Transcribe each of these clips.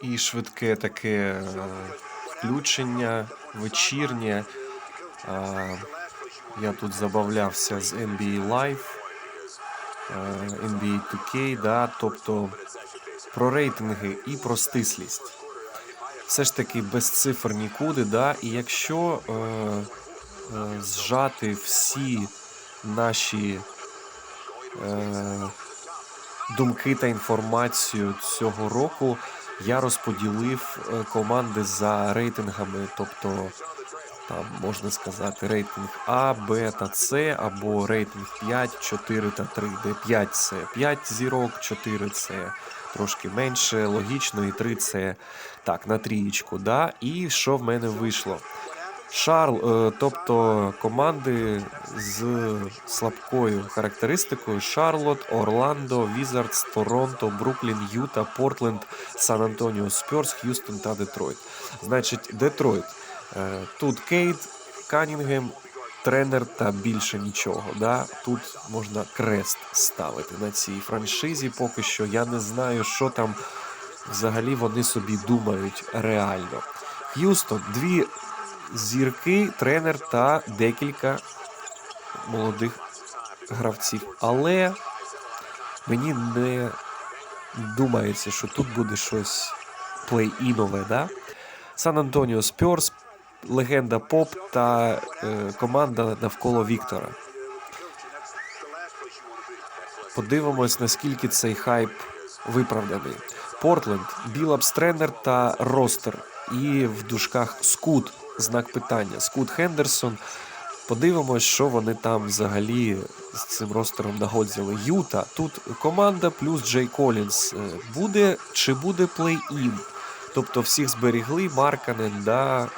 І швидке таке е, включення вечірнє. Е, Я тут забавлявся з NBA Live, е, NBA 2K, да, тобто про рейтинги і про стислість. Все ж таки без цифр нікуди, да, і якщо е, е, зжати всі наші е, думки та інформацію цього року, я розподілив е, команди за рейтингами, тобто там можна сказати рейтинг А, Б та С, або рейтинг 5, 4 та 3, де 5 це 5 зірок, 4 це трошки менше, логічно, і 3 це так, на трієчку. Да? І що в мене вийшло? Шарл, е, тобто команди з слабкою характеристикою: Шарлот, Орландо, Візардс, Торонто, Бруклін, Юта, Портленд, Сан Антоніо, Спьорс, Х'юстон та Детройт. Значить, Детройт. Е, Тут Кейт, Канінгем, тренер та більше нічого. Да? Тут можна крест ставити на цій франшизі. Поки що я не знаю, що там взагалі вони собі думають реально. Х'юстон, дві зірки, тренер та декілька молодих гравців. Але мені не думається, що тут буде щось плей-інове, да? Сан Антоніо Спьорс, легенда Поп та е, команда навколо Віктора. Подивимось, наскільки цей хайп виправданий. Портленд, Білапс тренер та ростер. І в дужках Скут, знак питання. Скут Хендерсон. Подивимось, що вони там взагалі з цим ростером нагодзили. Юта. Тут команда плюс Джей Колінс. Е, Буде чи буде плей-ін? Тобто всіх зберігли. Марканен, да, е,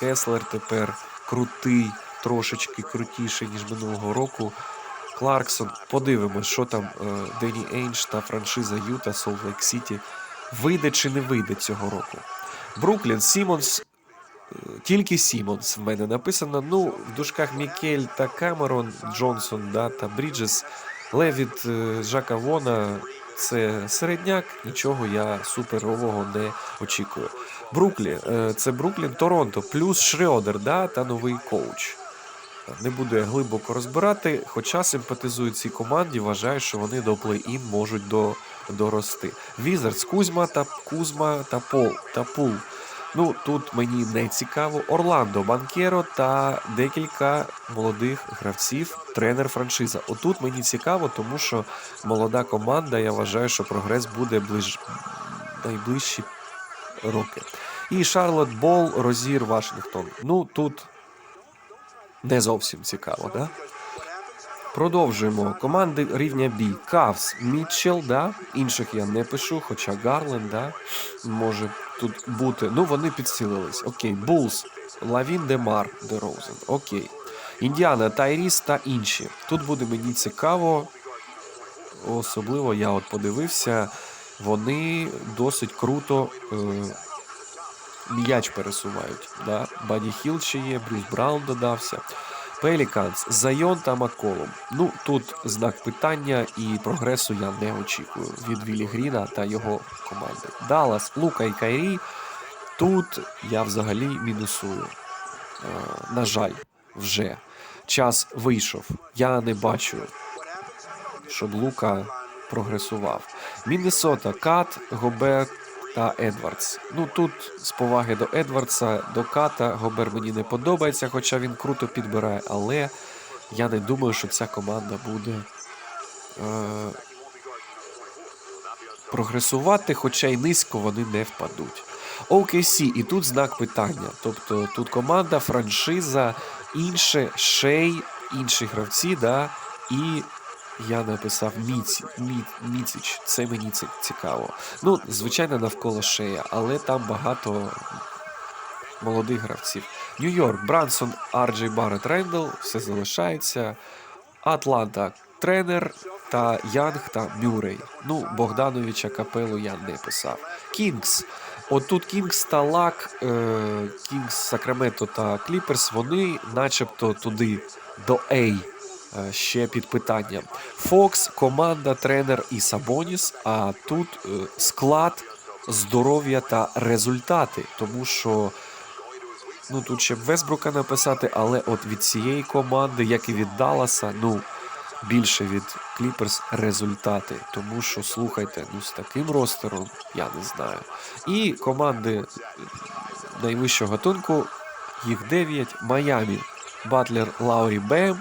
Кеслер тепер крутий, трошечки крутіший, ніж минулого року. Кларксон, подивимось, що там е, Дені Ейнш та франшиза Юта Солт Лейк Сіті вийде чи не вийде цього року. Бруклін, Сімонс, тільки Сімонс в мене написано. Ну, в дужках Мікель та Камерон, Джонсон да, та Бріджес. Левіт е, Жака Вона це середняк, нічого я суперового не очікую. Бруклі, е, це Бруклін, Торонто, плюс Шрёдер, да, та новий коуч. Не буду я глибоко розбирати, хоча симпатизую цій команді, вважаю, що вони до плей-ін можуть до, дорости. Візардс, Кузьма та Кузма та Пол та Пул. Ну тут мені не цікаво. Орландо, Банкеро та декілька молодих гравців, тренер франшиза. Отут мені цікаво, тому що молода команда. Я вважаю, що прогрес буде ближ... найближчі роки. І Шарлот Бол, Розір, Вашингтон. Ну тут не зовсім цікаво, да? Продовжуємо. Команди рівня B. Кавс, Мітчелл, да? інших я не пишу, хоча Гарлен, да? може тут бути. Ну, вони підсилились. Окей, Булс, Лавін, Демар, Дерозен. Окей. Індіана, Тайріс та інші. Тут буде мені цікаво. Особливо я от подивився, вони досить круто е, м'яч пересувають. Да? Баді Хіл ще є, Брюс Браун додався. Пеліканс, Зайон та Макколум. Ну тут знак питання і прогресу я не очікую від Вілі Гріна та його команди. Даллас, Лука і Кайрі. Тут я взагалі мінусую. Е, на жаль, вже час вийшов. Я не бачу, щоб Лука прогресував. Міннесота, Кат, Гобер та Едвардс. Ну тут з поваги до Едвардса, до Ката Гобер мені не подобається, хоча він круто підбирає, але я не думаю, що ця команда буде е, прогресувати, хоча й низько вони не впадуть. OKC, і тут знак питання. Тобто тут команда, франшиза, інше, шей, інші гравці, да, і я написав Міці, Мі, Міціч. Це мені цікаво. Ну, звичайно, навколо шея, але там багато молодих гравців. Нью-Йорк, Брансон, Арджей Барретт Рендл, все залишається. Атланта, тренер та Янг та Мюррей. Ну, Богдановича Капелу я не писав. Кінгс. Отут Кінгс та Лак, е, Кінгс, Сакраменто та Кліперс, вони начебто туди до A е, ще під питанням. Фокс, команда, тренер і Сабоніс. А тут е, склад здоров'я та результати. Тому що ну тут ще Весбрука написати, але от від цієї команди, як і від Далласа, ну більше від Кліперс результати. Тому що слухайте, ну з таким ростером я не знаю. І команди найвищого гатунку, їх 9, Майамі, Батлер, Лаурі Бем.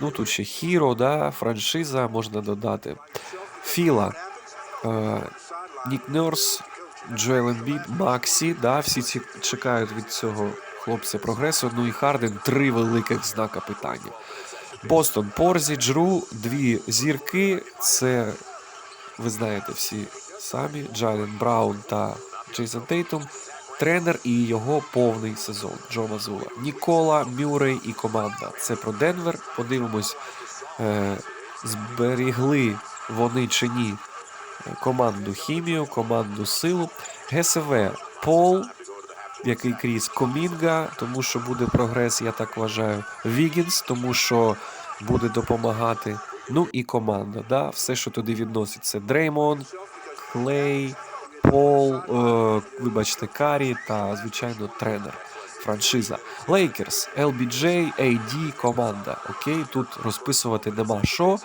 Ну тут ще Хіро, да, франшиза можна додати. Філа, е, Нік Нерс, Джоел Ембіт, Максі, да, всі ці чекають від цього хлопця прогресу. Ну і Харден три великих знака питання. Бостон, Порзі, Джру, дві зірки. Це ви знаєте всі самі: Джален Браун та Джейсон Тейтум. Тренер і його повний сезон Джо Мазула. Нікола, Мюррей і команда. Це про Денвер. Подивимось, е, зберігли вони чи ні е, команду хімію, команду силу. ГСВ Пол, який крізь Комінга, тому що буде прогрес, я так вважаю. Вігінс, тому що буде допомагати. Ну і команда. Да? Все, що туди відноситься. Дреймон, Клей, Пол, е, вибачте, Карі та, звичайно, тренер. Франшиза. Лейкерс, LBJ, AD, команда. Окей, тут розписувати нема що.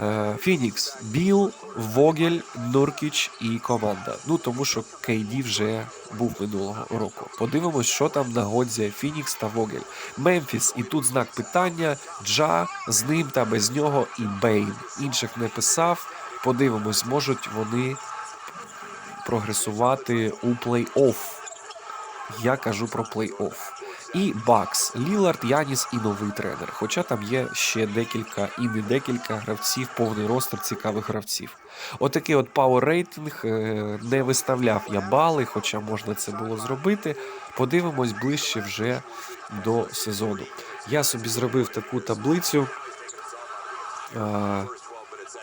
Е, Фінікс, Біл, Вогель, Нуркіч і команда. Ну тому що KD вже був минулого року. Подивимось, що там нагодзяє Фінікс та Вогель. Мемфіс, і тут знак питання. Джа з ним та без нього і Бейн. Інших не писав. Подивимось, можуть вони прогресувати у плей-офф. Я кажу про плей-офф. І Бакс, Лілард, Яніс і новий тренер. Хоча там є ще декілька і не декілька гравців, повний ростер цікавих гравців. Отакий от пауер рейтинг. е, Не виставляв я бали, хоча можна це було зробити. Подивимось ближче вже до сезону. Я собі зробив таку таблицю.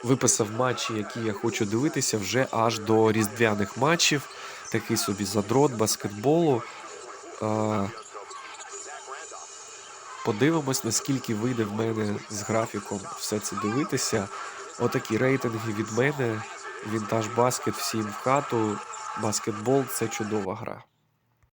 Виписав матчі, які я хочу дивитися вже аж до різдвяних матчів. Такий собі задрот баскетболу. Подивимось, наскільки вийде в мене з графіком все це дивитися. Отакі рейтинги від мене. Вінтаж баскет всім в хату. Баскетбол це чудова гра.